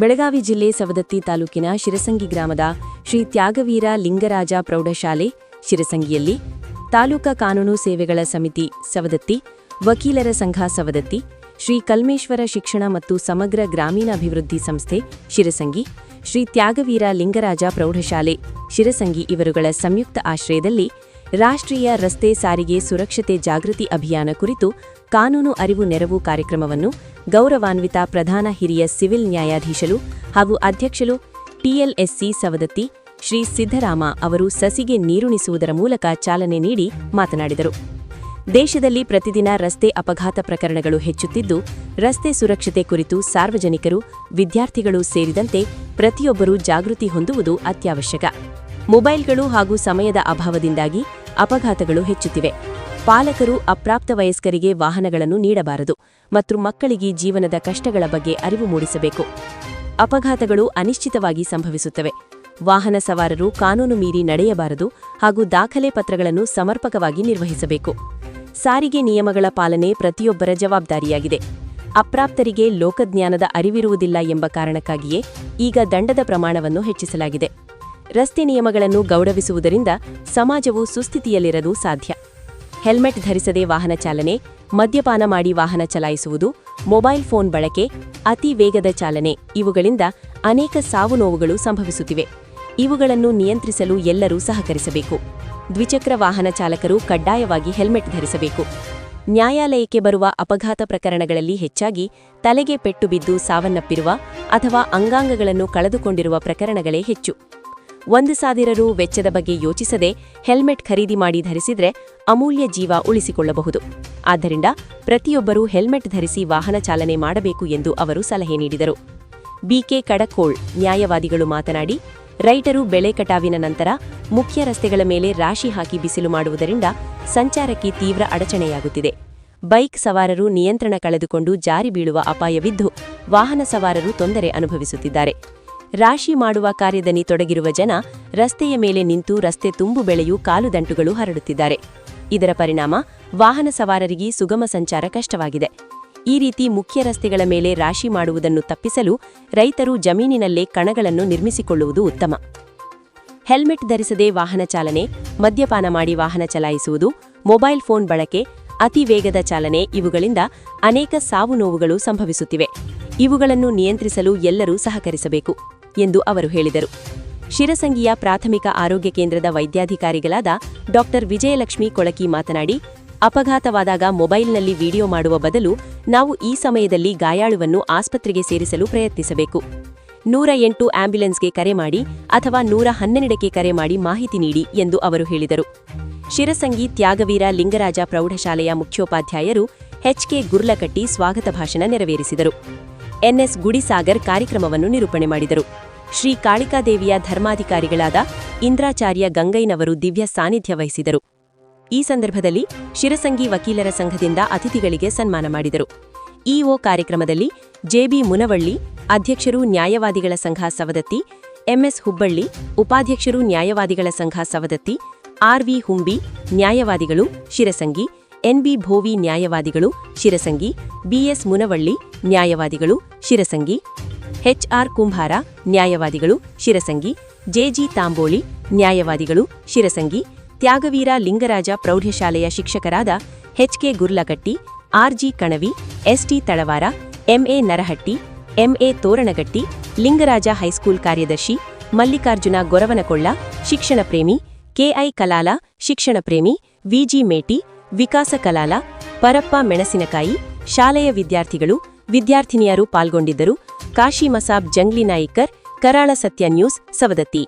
ಬೆಳಗಾವಿ ಜಿಲ್ಲೆ ಸವದತ್ತಿ ತಾಲೂಕಿನ ಶಿರಸಂಗಿ ಗ್ರಾಮದ ಶ್ರೀ ತ್ಯಾಗವೀರ ಲಿಂಗರಾಜ ಪ್ರೌಢಶಾಲೆ ಶಿರಸಂಗಿಯಲ್ಲಿ ತಾಲೂಕಾ ಕಾನೂನು ಸೇವೆಗಳ ಸಮಿತಿ ಸವದತ್ತಿ, ವಕೀಲರ ಸಂಘ ಸವದತ್ತಿ, ಶ್ರೀ ಕಲ್ಮೇಶ್ವರ ಶಿಕ್ಷಣ ಮತ್ತು ಸಮಗ್ರ ಗ್ರಾಮೀಣಾಭಿವೃದ್ಧಿ ಸಂಸ್ಥೆ ಶಿರಸಂಗಿ, ಶ್ರೀ ತ್ಯಾಗವೀರ ಲಿಂಗರಾಜ ಪ್ರೌಢಶಾಲೆ ಶಿರಸಂಗಿ ಇವರುಗಳ ಸಂಯುಕ್ತ ಆಶ್ರಯದಲ್ಲಿ ರಾಷ್ಟ್ರೀಯ ರಸ್ತೆ ಸಾರಿಗೆ ಸುರಕ್ಷತೆ ಜಾಗೃತಿ ಅಭಿಯಾನ ಕುರಿತು ಕಾನೂನು ಅರಿವು ನೆರವು ಕಾರ್ಯಕ್ರಮವನ್ನು ಗೌರವಾನ್ವಿತ ಪ್ರಧಾನ ಹಿರಿಯ ಸಿವಿಲ್ ನ್ಯಾಯಾಧೀಶರು ಹಾಗೂ ಅಧ್ಯಕ್ಷರು ಟಿಎಲ್ಎಸ್ಸಿ ಸವದತ್ತಿ ಶ್ರೀ ಸಿದ್ದರಾಮ ಅವರು ಸಸಿಗೆ ನೀರುಣಿಸುವುದರ ಮೂಲಕ ಚಾಲನೆ ನೀಡಿ ಮಾತನಾಡಿದರು. ದೇಶದಲ್ಲಿ ಪ್ರತಿದಿನ ರಸ್ತೆ ಅಪಘಾತ ಪ್ರಕರಣಗಳು ಹೆಚ್ಚುತ್ತಿದ್ದು, ರಸ್ತೆ ಸುರಕ್ಷತೆ ಕುರಿತು ಸಾರ್ವಜನಿಕರು, ವಿದ್ಯಾರ್ಥಿಗಳು ಸೇರಿದಂತೆ ಪ್ರತಿಯೊಬ್ಬರೂ ಜಾಗೃತಿ ಹೊಂದುವುದು ಅತ್ಯವಶ್ಯಕ. ಮೊಬೈಲ್ಗಳು ಹಾಗೂ ಸಮಯದ ಅಭಾವದಿಂದಾಗಿ ಅಪಘಾತಗಳು ಹೆಚ್ಚುತ್ತಿವೆ. ಪಾಲಕರು ಅಪ್ರಾಪ್ತ ವಯಸ್ಕರಿಗೆ ವಾಹನಗಳನ್ನು ನೀಡಬಾರದು ಮತ್ತು ಮಕ್ಕಳಿಗೆ ಜೀವನದ ಕಷ್ಟಗಳ ಬಗ್ಗೆ ಅರಿವು ಮೂಡಿಸಬೇಕು. ಅಪಘಾತಗಳು ಅನಿಶ್ಚಿತವಾಗಿ ಸಂಭವಿಸುತ್ತವೆ. ವಾಹನ ಸವಾರರು ಕಾನೂನು ಮೀರಿ ನಡೆಯಬಾರದು ಹಾಗೂ ದಾಖಲೆ ಪತ್ರಗಳನ್ನು ಸಮರ್ಪಕವಾಗಿ ನಿರ್ವಹಿಸಬೇಕು. ಸಾರಿಗೆ ನಿಯಮಗಳ ಪಾಲನೆ ಪ್ರತಿಯೊಬ್ಬರ ಜವಾಬ್ದಾರಿಯಾಗಿದೆ. ಅಪ್ರಾಪ್ತರಿಗೆ ಲೋಕಜ್ಞಾನದ ಅರಿವಿರುವುದಿಲ್ಲ ಎಂಬ ಕಾರಣಕ್ಕಾಗಿಯೇ ಈಗ ದಂಡದ ಪ್ರಮಾಣವನ್ನು ಹೆಚ್ಚಿಸಲಾಗಿದೆ. ರಸ್ತೆ ನಿಯಮಗಳನ್ನು ಗೌರವಿಸುವುದರಿಂದ ಸಮಾಜವು ಸುಸ್ಥಿತಿಯಲ್ಲಿರಲು ಸಾಧ್ಯ. ಹೆಲ್ಮೆಟ್ ಧರಿಸದೆ ವಾಹನ ಚಾಲನೆ, ಮದ್ಯಪಾನ ಮಾಡಿ ವಾಹನ ಚಲಾಯಿಸುವುದು, ಮೊಬೈಲ್ ಫೋನ್ ಬಳಕೆ, ಅತಿ ವೇಗದ ಚಾಲನೆ ಇವುಗಳಿಂದ ಅನೇಕ ಸಾವು ನೋವುಗಳು ಸಂಭವಿಸುತ್ತಿವೆ. ಇವುಗಳನ್ನು ನಿಯಂತ್ರಿಸಲು ಎಲ್ಲರೂ ಸಹಕರಿಸಬೇಕು. ದ್ವಿಚಕ್ರ ವಾಹನ ಚಾಲಕರು ಕಡ್ಡಾಯವಾಗಿ ಹೆಲ್ಮೆಟ್ ಧರಿಸಬೇಕು. ನ್ಯಾಯಾಲಯಕ್ಕೆ ಬರುವ ಅಪಘಾತ ಪ್ರಕರಣಗಳಲ್ಲಿ ಹೆಚ್ಚಾಗಿ ತಲೆಗೆ ಪೆಟ್ಟು ಬಿದ್ದು ಸಾವನ್ನಪ್ಪಿರುವ ಅಥವಾ ಅಂಗಾಂಗಗಳನ್ನು ಕಳೆದುಕೊಂಡಿರುವ ಪ್ರಕರಣಗಳೇ ಹೆಚ್ಚು. ಒಂದು ಸಾವಿರ ರು ವೆಚ್ಚದ ಬಗ್ಗೆ ಯೋಚಿಸದೆ ಹೆಲ್ಮೆಟ್ ಖರೀದಿ ಮಾಡಿ ಧರಿಸಿದ್ರೆ ಅಮೂಲ್ಯ ಜೀವ ಉಳಿಸಿಕೊಳ್ಳಬಹುದು. ಆದ್ದರಿಂದ ಪ್ರತಿಯೊಬ್ಬರೂ ಹೆಲ್ಮೆಟ್ ಧರಿಸಿ ವಾಹನ ಚಾಲನೆ ಮಾಡಬೇಕು ಎಂದು ಅವರು ಸಲಹೆ ನೀಡಿದರು. ಬಿಕೆ ಕಡಕೋಳ್ ನ್ಯಾಯವಾದಿಗಳು ಮಾತನಾಡಿ, ರೈತರು ಬೆಳೆ ಕಟಾವಿನ ನಂತರ ಮುಖ್ಯ ರಸ್ತೆಗಳ ಮೇಲೆ ರಾಶಿ ಹಾಕಿ ಬಿಸಿಲು ಮಾಡುವುದರಿಂದ ಸಂಚಾರಕ್ಕೆ ತೀವ್ರ ಅಡಚಣೆಯಾಗುತ್ತಿದೆ. ಬೈಕ್ ಸವಾರರು ನಿಯಂತ್ರಣ ಕಳೆದುಕೊಂಡು ಜಾರಿ ಬೀಳುವ ಅಪಾಯವಿದ್ದು ವಾಹನ ಸವಾರರು ತೊಂದರೆ ಅನುಭವಿಸುತ್ತಿದ್ದಾರೆ. ರಾಶಿ ಮಾಡುವ ಕಾರ್ಯದಲ್ಲಿ ತೊಡಗಿರುವ ಜನ ರಸ್ತೆಯ ಮೇಲೆ ನಿಂತು ರಸ್ತೆ ತುಂಬು ಬೆಳೆಯು ಕಾಲುದಂಟುಗಳು ಹರಡುತ್ತಿದ್ದಾರೆ. ಇದರ ಪರಿಣಾಮ ವಾಹನ ಸವಾರರಿಗೆ ಸುಗಮ ಸಂಚಾರ ಕಷ್ಟವಾಗಿದೆ. ಈ ರೀತಿ ಮುಖ್ಯ ರಸ್ತೆಗಳ ಮೇಲೆ ರಾಶಿ ಮಾಡುವುದನ್ನು ತಪ್ಪಿಸಲು ರೈತರು ಜಮೀನಿನಲ್ಲೇ ಕಣಗಳನ್ನು ನಿರ್ಮಿಸಿಕೊಳ್ಳುವುದು ಉತ್ತಮ. ಹೆಲ್ಮೆಟ್ ಧರಿಸದೆ ವಾಹನ ಚಾಲನೆ, ಮದ್ಯಪಾನ ಮಾಡಿ ವಾಹನ ಚಲಾಯಿಸುವುದು, ಮೊಬೈಲ್ ಫೋನ್ ಬಳಕೆ, ಅತಿ ವೇಗದ ಚಾಲನೆ ಇವುಗಳಿಂದ ಅನೇಕ ಸಾವು ನೋವುಗಳು ಸಂಭವಿಸುತ್ತಿವೆ. ಇವುಗಳನ್ನು ನಿಯಂತ್ರಿಸಲು ಎಲ್ಲರೂ ಸಹಕರಿಸಬೇಕು. ಎಂದು ಅವರು ಹೇಳಿದರು. ಶಿರಸಂಗಿಯ ಪ್ರಾಥಮಿಕ ಆರೋಗ್ಯ ಕೇಂದ್ರದ ವೈದ್ಯಾಧಿಕಾರಿಗಳಾದ ಡಾ. ವಿಜಯಲಕ್ಷ್ಮಿ ಕೊಳಕಿ ಮಾತನಾಡಿ, ಅಪಘಾತವಾದಾಗ ಮೊಬೈಲ್ನಲ್ಲಿ ವಿಡಿಯೋ ಮಾಡುವ ಬದಲು ನಾವು ಈ ಸಮಯದಲ್ಲಿ ಗಾಯಾಳುವನ್ನು ಆಸ್ಪತ್ರೆಗೆ ಸೇರಿಸಲು ಪ್ರಯತ್ನಿಸಬೇಕು. ನೂರ ಎಂಟು ಆಂಬ್ಯುಲೆನ್ಸ್ಗೆ ಕರೆ ಮಾಡಿ ಅಥವಾ ನೂರ ಹನ್ನೆರಡಕ್ಕೆ ಕರೆ ಮಾಡಿ ಮಾಹಿತಿ ನೀಡಿ ಎಂದು ಅವರು ಹೇಳಿದರು. ಶಿರಸಂಗಿ ತ್ಯಾಗವೀರ ಲಿಂಗರಾಜ ಪ್ರೌಢಶಾಲೆಯ ಮುಖ್ಯೋಪಾಧ್ಯಾಯರು ಎಚ್ಕೆ ಗುರ್ಲಕಟ್ಟಿ ಸ್ವಾಗತ ಭಾಷಣ ನೆರವೇರಿಸಿದರು. ಎನ್ಎಸ್ ಗುಡಿಸಾಗರ್ ಕಾರ್ಯಕ್ರಮವನ್ನು ನಿರೂಪಣೆ ಮಾಡಿದರು. ಶ್ರೀ ಕಾಳಿಕಾದೇವಿಯ ಧರ್ಮಾಧಿಕಾರಿಗಳಾದ ಇಂದ್ರಾಚಾರ್ಯ ಗಂಗೈನವರು ದಿವ್ಯ ಸಾನ್ನಿಧ್ಯ ವಹಿಸಿದರು. ಈ ಸಂದರ್ಭದಲ್ಲಿ ಶಿರಸಂಗಿ ವಕೀಲರ ಸಂಘದಿಂದ ಅತಿಥಿಗಳಿಗೆ ಸನ್ಮಾನ ಮಾಡಿದರು. ಇಒ ಕಾರ್ಯಕ್ರಮದಲ್ಲಿ ಜೆಬಿ ಮುನವಳ್ಳಿ, ಅಧ್ಯಕ್ಷರು ನ್ಯಾಯವಾದಿಗಳ ಸಂಘ ಸವದತ್ತಿ, ಎಂಎಸ್ ಹುಬ್ಬಳ್ಳಿ, ಉಪಾಧ್ಯಕ್ಷರು ನ್ಯಾಯವಾದಿಗಳ ಸಂಘ ಸವದತ್ತಿ ಆರ್ವಿ ಹುಂಬಿ, ನ್ಯಾಯವಾದಿಗಳು ಶಿರಸಂಗಿ ಎನ್ಬಿ ಭೋವಿ ನ್ಯಾಯವಾದಿಗಳು ಶಿರಸಂಗಿ ಬಿಎಸ್ ಮುನವಳ್ಳಿ, ನ್ಯಾಯವಾದಿಗಳು ಶಿರಸಂಗಿ ಎಚ್ಆರ್ ಕುಂಭಾರ, ನ್ಯಾಯವಾದಿಗಳು, ಶಿರಸಂಗಿ ಜೆಜಿ ತಾಂಬೋಳಿ, ನ್ಯಾಯವಾದಿಗಳು, ಶಿರಸಂಗಿ, ತ್ಯಾಗವೀರ ಲಿಂಗರಾಜ ಪ್ರೌಢಶಾಲೆಯ ಶಿಕ್ಷಕರಾದ H K Gurlagatti R G Kanavi S T Talawar M A Narahatti M A Toranagatti, Lingaraja high school ಕಾರ್ಯದರ್ಶಿ, ಮಲ್ಲಿಕಾರ್ಜುನ ಗೊರವನಕೊಳ್ಳ, ಶಿಕ್ಷಣ ಪ್ರೇಮಿ ಕೆಐ ಕಲಾಲ, ಶಿಕ್ಷಣ ಪ್ರೇಮಿ ವಿಜಿ ಮೇಟಿ, ವಿಕಾಸ ಕಲಾಲ, ಪರಪ್ಪ ಮೆಣಸಿನಕಾಯಿ, ಶಾಲೆಯ ವಿದ್ಯಾರ್ಥಿಗಳು, ವಿದ್ಯಾರ್ಥಿನಿಯರು ಪಾಲ್ಗೊಂಡಿದ್ದರು. ಕಾಶಿ ಮಸಾಬ್ ಜಂಗ್ಲಿ ನಾಯಿಕರ್ ಕರಾಳ ಸತ್ಯ ನ್ಯೂಸ್ ಸವದತ್ತಿ